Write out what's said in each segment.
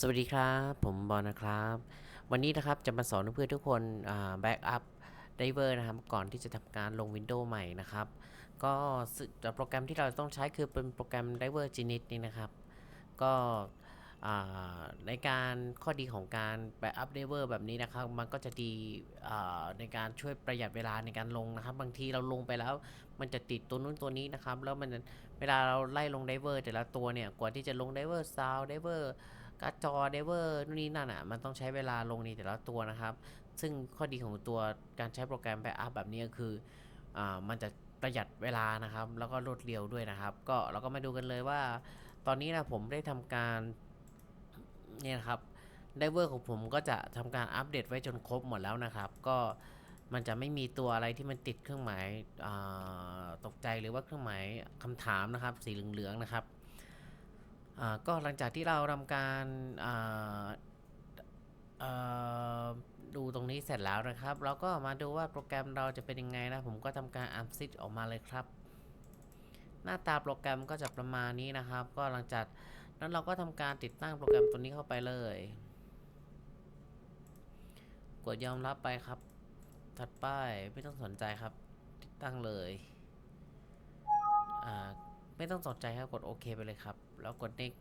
สวัสดีครับ ผมบอลนะครับ วันนี้นะครับจะมาสอนเพื่อนทุกคนแบ็กอัพไดเวอร์นะครับ ก่อนที่จะทำการลง Windows ใหม่นะครับ ก็โปรแกรมที่เราต้องใช้คือเป็นโปรแกรม Diver Genius นี่นะครับ ก็ในการข้อดีของการแบ็กอัพไดเวอร์แบบนี้นะครับ มันก็จะดีในการช่วยประหยัดเวลาในการลงนะครับ บางทีเราลงไปแล้ว มันจะติดตัวนู้นตัวนี้นะครับ แล้วมันเวลาเราไล่ลงไดเวอร์แต่ละตัวเนี่ยกว่าที่จะลงไดเวอร์ซาวไดเวอร์ การ์ดจอเดเวอร์นู่นนี่นั่นอะมันต้องใช้เวลาลงในแต่ละตัวนะครับ ซึ่งข้อดีของตัวการใช้โปรแกรมแบ็กอัพแบบนี้ก็คืออ่ามันจะประหยัดเวลานะครับ แล้วก็รวดเร็วด้วยนะครับ ก็เราก็มาดูกันเลยว่า ตอนนี้นะผมได้ทำการเนี่ยนะครับไดเวอร์ของผมก็จะทำการอัปเดตไว้จนครบหมดแล้วนะครับ ก็มันจะไม่มีตัวอะไรที่มันติดเครื่องหมายาตกใจหรือว่าเครื่องหมายคำถามนะครับ สีเหลืองๆนะครับ ก็หลังจากที่เราทำการดูตรงนี้เสร็จแล้วนะครับ เราก็มาดูว่าโปรแกรมเราจะเป็นยังไงนะ ผมก็ทำการอัพซิ t ออกมาเลยครับ หน้าตาโปรแกรมก็จะประมาณนี้นะครับ ก็หลังจากนั้นเราก็ทำการติดตั้งโปรแกรมตัวนี้เข้าไปเลย กดยอมรับไปครับ ถัดไปไม่ต้องสนใจครับ ติดตั้งเลย ไม่ต้องสนใจครับ กดโอเคไปเลยครับ แล้วกด next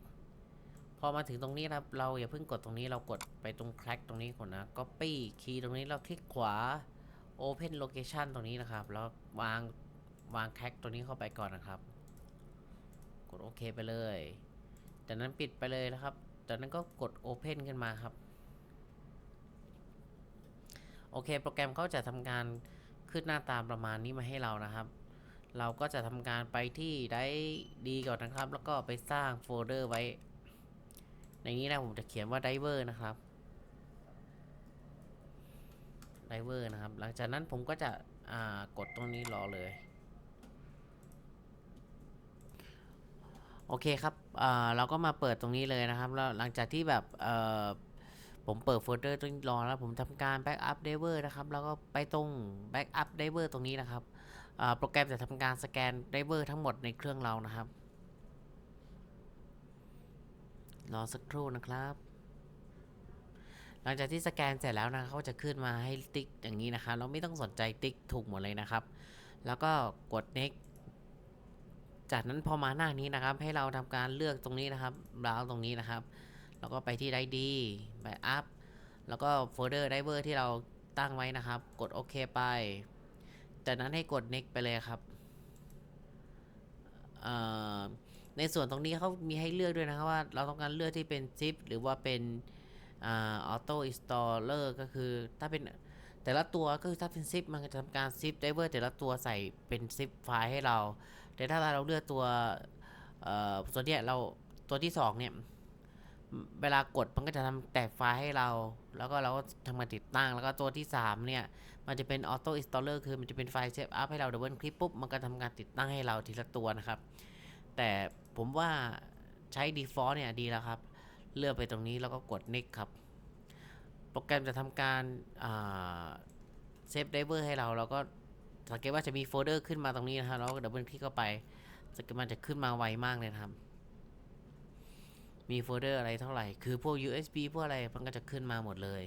พอมาถึงตรงนี้ครับ เราอย่าเพิ่งกดตรงนี้เรากดไปตรง crack ตรงนี้ก่อนนะ copy คีย์ตรงนี้เราคลิกขวา open location ตรงนี้นะครับ แล้ววางวาง crack ตัวนี้เข้าไปก่อนนะครับ กดโอเคไปเลย จากนั้นปิดไปเลยนะครับ จากนั้นก็กด open ขึ้นมาครับ โอเค โปรแกรมเขาจะทำการขึ้นหน้าตาประมาณนี้มาให้เรานะครับ เราก็จะทำการไปที่ได้ดีก่อนนะครับ แล้วก็ไปสร้างโฟลเดอร์ไว้ ในนี้นะผมจะเขียนว่า diver นะครับ diver นะครับ หลังจากนั้นผมก็จะกดตรงนี้รอเลย โอเคครับเราก็มาเปิดตรงนี้เลยนะครับ แล้วหลังจากที่แบบผมเปิดโฟลเดอร์ตรงนี้รอแล้วผมทำการ backup diver นะครับ แล้วก็ไปตรง backup diver ตรงนี้นะครับ โปรแกรมจะทำการสแกนไดเวอร์ทั้งหมดในเครื่องเรานะครับ รอสักครู่นะครับ หลังจากที่สแกนเสร็จแล้วนะเขาจะขึ้นมาให้ติ๊กอย่างนี้นะครับเราไม่ต้องสนใจติ๊กถูกหมดเลยนะครับ แล้วก็กด next จากนั้นพอมาหน้านี้นะครับ ให้เราทำการเลือกตรงนี้นะครับบราวตรงนี้นะครับ แล้วก็ไปที่ไดดีไปอัพแล้วก็โฟลเดอร์ไดเวอร์ที่เราตั้งไว้นะครับ กดโอเคไป จากนั้นให้กด next ไปเลยครับในส่วนตรงนี้เขามีให้เลือกด้วยนะครับว่าเราต้องการเลือกที่เป็น zip หรือว่าเป็นอ auto installer ก็คือถ้าเป็นแต่ละตัวก็คือถ้าเป็น zip มันจะทำการ zip driver แต่ละตัวใส่เป็น zip ไฟล์ให้เรา แต่ถ้าเราเลือกตัวตัวเนี้ยเราตัวที่สองเนี่ย เวลากดมันก็จะทำแตกไฟล์ให้เรา แล้วก็เราก็ทำการติดตั้ง แล้วก็ตัวที่ 3 เนี่ย มันจะเป็น auto installer คือมันจะเป็นไฟล์เซฟอัพให้เราดับเบิลคลิกปุ๊บ มันก็ทำการติดตั้งให้เราทีละตัวนะครับ แต่ผมว่าใช้ default เนี่ยดีแล้วครับ เลือกไปตรงนี้แล้วก็กด next ครับ โปรแกรมจะทำการเซฟไดเวอร์ให้เรา แล้วก็สังเกตว่าจะมีโฟลเดอร์ขึ้นมาตรงนี้นะครับ แล้วก็ดับเบิลคลิกเข้าไปสังเกตมันจะขึ้นมาไวมากเลยครับ มีโฟลเดอร์อะไรเท่าไหร่ คือพวก USB พวกอะไรมันก็จะขึ้นมาหมดเลย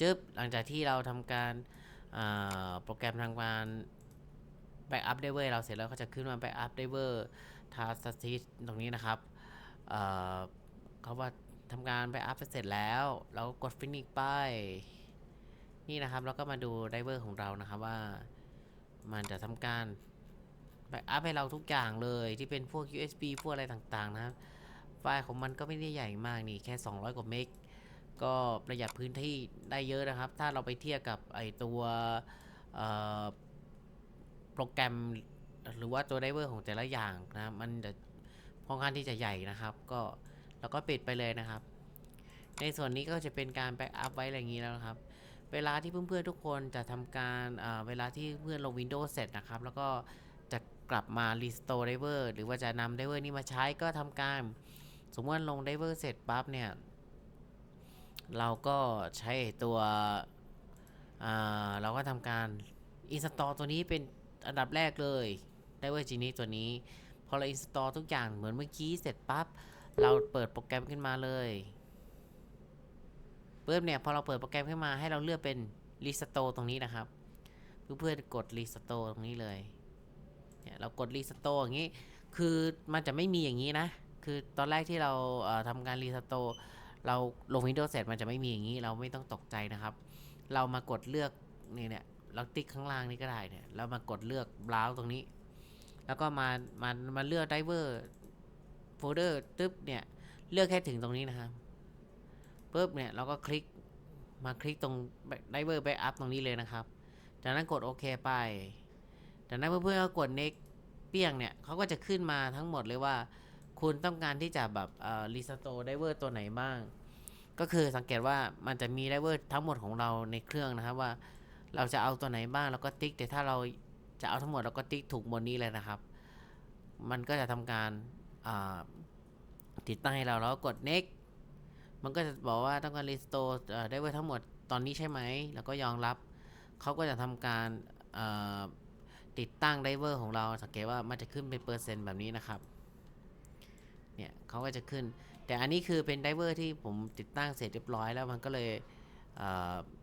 จึ๊บหลังจากที่เราทำการโปรแกรมทางการแบ็กอัพไดเวอร์เราเสร็จแล้วก็จะขึ้นมาแบ็กอัพไดเวอร์ทาสติตรงนี้นะครับเขาว่าทำการแบ็กอัพเสร็จแล้ว เราก็กดฟินิกไป นี่นะครับ แล้วก็มาดูไดเวอร์ของเรานะครับว่า มันจะทำการแบ็กอัพให้เราทุกอย่างเลยที่เป็นพวก USB พวกอะไรต่างๆนะครับ ไฟล์ของมันก็ไม่ได้ใหญ่มากนี่แค่ 200 กว่าเมกก็ประหยัดพื้นที่ได้เยอะนะครับ ถ้าเราไปเทียบกับไอตัวโปรแกรมหรือว่าตัวไดเวอร์ของแต่ละอย่างนะมันจะค่อนข้างที่จะใหญ่นะครับ ก็เราก็ปิดไปเลยนะครับ ในส่วนนี้ก็จะเป็นการแบ็กอัพไว้อะไรอย่างนี้แล้วนะครับ เวลาที่เพื่อนๆทุกคนจะทำการเวลาที่เพื่อนลง Windows เสร็จนะครับ แล้วก็จะกลับมา restore driver หรือว่าจะนำ driver นี้มาใช้ก็ทำการ สมมติลง driver เสร็จปั๊บเนี่ย เราก็ใช้ตัวเราก็ทำการ install ตัวนี้เป็นอันดับแรกเลยไดเวอร์จีนี้ตัวนี้ พอเรา install ทุกอย่างเหมือนเมื่อกี้เสร็จปั๊บเราเปิดโปรแกรมขึ้นมาเลย ปุ๊บเนี่ยพอเราเปิดโปรแกรมขึ้นมาให้เราเลือกเป็น restore ตรงนี้นะครับ เพื่อนๆกด restore ตรงนี้เลยเนี่ยเรากด restore อย่างนี้ คือมันจะไม่มีอย่างนี้นะ คือตอนแรกที่เราเอ่อทำการ restore เราลง Windows เสร็จมันจะไม่มีอย่างนี้ เราไม่ต้องตกใจนะครับ เรามากดเลือกนี่เนี่ยเราติ๊กข้างล่างนี่ก็ได้เนี่ยเรามากดเลือก browse ตรงนี้ แล้วก็มามามาเลือก driver folder ตึ๊บเนี่ยเลือกแค่ถึงตรงนี้นะครับ ปุ๊บเนี่ยเราก็คลิกมาคลิกตรง driver backup ตรงนี้เลยนะครับ จากนั้นกดโอเคไป จากนั้นเพื่อนๆก็กด next เปี้ยงเนี่ยเขาก็จะขึ้นมาทั้งหมดเลยว่า คุณต้องการที่จะแบบเอ่อ restore driver ตัวไหนบ้าง ก็คือสังเกตว่ามันจะมี driver ทั้งหมดของเราในเครื่องนะครับว่า เราจะเอาตัวไหนบ้างแล้วก็ติ๊กแต่ถ้าเราจะเอาทั้งหมดเราก็ติ๊กถูกบนนี้เลยนะครับ มันก็จะทำการติดตั้งให้เราแล้วก็กด next มันก็จะบอกว่าต้องการ restore เอ่อ driver ทั้งหมดตอนนี้ใช่ไหม แล้วก็ยอมรับ เขาก็จะทำการติดตั้งไดเวอร์ของเรา สังเกตว่ามันจะขึ้นเป็นเปอร์เซ็นต์แบบนี้นะครับ เนี่ยเขาก็จะขึ้น แต่อันนี้คือเป็นไดเวอร์ที่ผมติดตั้งเสร็จเรียบร้อยแล้วมันก็เลยเ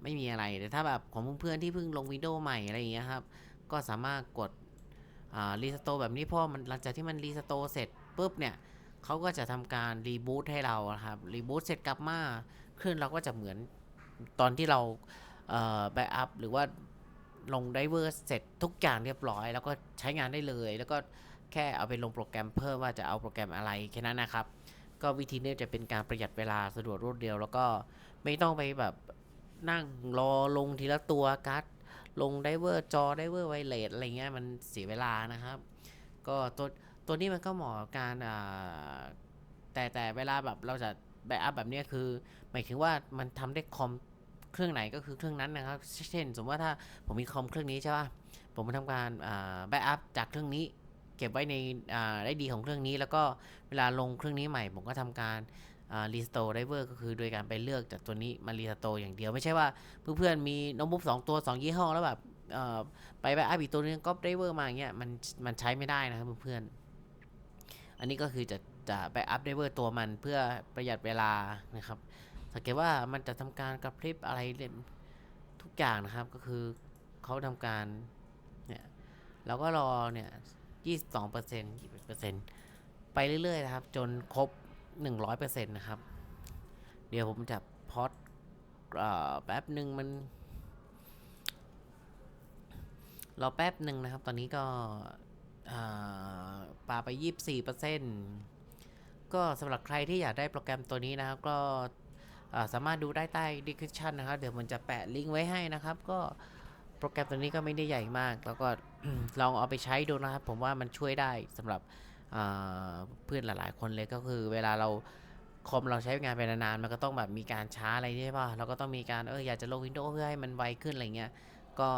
ไม่มีอะไร แต่ถ้าแบบของเพื่อนๆที่เพิ่งลงวิดีโอใหม่อะไรอย่างเงี้ยครับ ก็สามารถกดรีสโตร์แบบนี้เพราะมันหลังจากที่มันรีสโตร์เสร็จปุ๊บเนี่ย เขาก็จะทำการรีบูตให้เราครับรีบูตเสร็จกลับมาเครื่องเราก็จะเหมือนตอนที่เราแบ็กอัพหรือว่าลงไดเวอร์เสร็จทุกอย่างเรียบร้อย แล้วก็ใช้งานได้เลย แล้วก็แค่เอาไปลงโปรแกรมเพิ่มว่าจะเอาโปรแกรมอะไรแค่นั้นนะครับ ก็วิธีนี้จะเป็นการประหยัดเวลาสะดวกรวดเร็ว แล้วก็ไม่ต้องไปแบบนั่งรอลงทีละตัวการ์ดลงไดเวอร์จอไดเวอร์ไวเลสอะไรเงี้ยมันเสียเวลานะครับ ก็ตัว ตัวนี้มันก็เหมาะกับการแต่แต่เวลาแบบเราจะแบกอัพแบบนี้คือ หมายถึงว่ามันทำได้คอมเครื่องไหนก็คือเครื่องนั้นนะครับ เช่น สมมติว่าถ้าผมมีคอมเครื่องนี้ใช่ป่ะผมมาทำการแบกอัพจากเครื่องนี้ เก็บไว้ในได้ดีของเครื่องนี้ แล้วก็เวลาลงเครื่องนี้ใหม่ ผมก็ทำการรีสโตร์ไดเวอร์ก็คือโดยการไปเลือกจากตัวนี้มารีสโตร์อย่างเดียวไม่ใช่ว่าเพื่อนๆมีโน้ตบุ๊กสองตัวสองยี่ห้อแล้วแบบไปแบกอัพอีกตัวนึงก็ไดเวอร์มาอย่างเงี้ยมันมันใช้ไม่ได้นะครับเพื่อนๆ อันนี้ก็คือจะจะแบ็กอัพไดเวอร์ตัวมันเพื่อประหยัดเวลานะครับ สังเกตว่ามันจะทำการกระพริบอะไรเล่นทุกอย่างนะครับก็คือเขาทำการเนี่ยเราก็รอเนี่ย22เปอร์เซ็นต์21เปอร์เซ็นต์ไปเรื่อยๆนะครับ จนครบ100เปอร์เซ็นต์นะครับ เดี๋ยวผมจะพอดแป๊บหนึ่งมันรอแป๊บหนึ่งนะครับ ตอนนี้ก็ ปาไป 24เปอร์เซ็นต์ก็สำหรับใครที่อยากได้โปรแกรมตัวนี้นะครับ ก็สามารถดูได้ใต้ description นะครับ เดี๋ยวมันจะแปะลิงก์ไว้ให้นะครับ ก็โปรแกรมตัวนี้ก็ไม่ได้ใหญ่มาก แล้วก็ลองเอาไปใช้ดูนะครับ ผมว่ามันช่วยได้สำหรับเพื่อนหลาย ๆ คนเลยก็คือ เวลาเราคอมเราใช้งานไปนานๆมันก็ต้องแบบมีการช้าอะไรใช่ป่ะเราก็ต้องมีการเอออยากจะลง Windows เพื่อให้มันไวขึ้นอะไรเงี้ยก็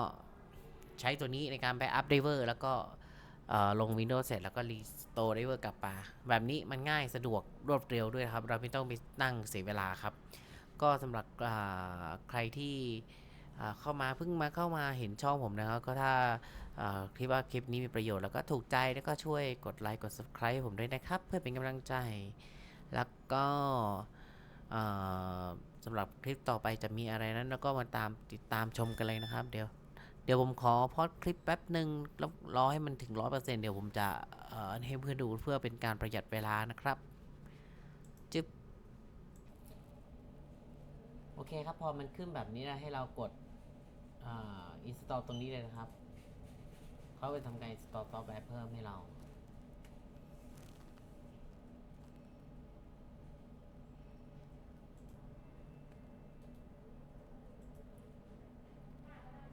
ใช้ตัวนี้ในการไปอัปเดเวอร์แล้วก็ ลง Windows เสร็จแล้วก็รีสโตร์ไดเวอร์กลับมาแบบนี้มันง่ายสะดวกรวดเร็วด้วยครับ เราไม่ต้องไปนั่งเสียเวลาครับ ก็สำหรับใครที่เข้ามาเพิ่งมาเข้ามาเห็นช่องผมนะครับ ก็ถ้าคิดว่าคลิปนี้มีประโยชน์แล้วก็ถูกใจแล้วก็ช่วยกดไลค์กด subscribe ผมด้วยนะครับ เพื่อเป็นกำลังใจ แล้วก็สำหรับคลิปต่อไปจะมีอะไรนั้นแล้วก็มาตามติดตามชมกันเลยนะครับ เดี๋ยว เดี๋ยวผมขอพอดคลิปแป๊บหนึ่งแล้วรอให้มันถึงร้อยเปอร์เซ็นต์เดี๋ยวผมจะเอ่อให้เพื่อนดูเพื่อเป็นการประหยัดเวลานะครับจึ๊บโอเคครับพอมันขึ้นแบบนี้นะให้เรากดอ่า install ตรงนี้เลยนะครับเขาไปทำการอินสตอลซอฟต์แวร์เพิ่มให้เรา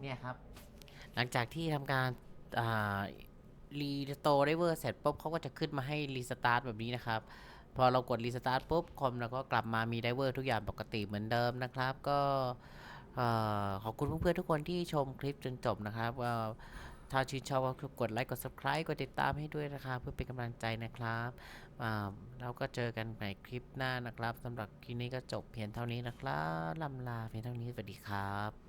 เนี่ยครับ หลังจากที่ทำการรีสโตร์ไดเวอร์เสร็จปุ๊บเขาก็จะขึ้นมาให้รีสตาร์ทแบบนี้นะครับ พอเรากดรีสตาร์ทปุ๊บคอมเราก็กลับมามีไดเวอร์ทุกอย่างปกติเหมือนเดิมนะครับ ก็ขอบคุณเพื่อนๆทุกคนที่ชมคลิปจนจบนะครับถ้าชื่นชอบก็กดไลค์กด subscribe กดติดตามให้ด้วยนะครับ เพื่อเป็นกำลังใจนะครับเราก็เจอกันในคลิปหน้านะครับสำหรับคลิปนี้ก็จบเพียงเท่านี้นะครับลำลาเพียงเท่านี้สวัสดีครับ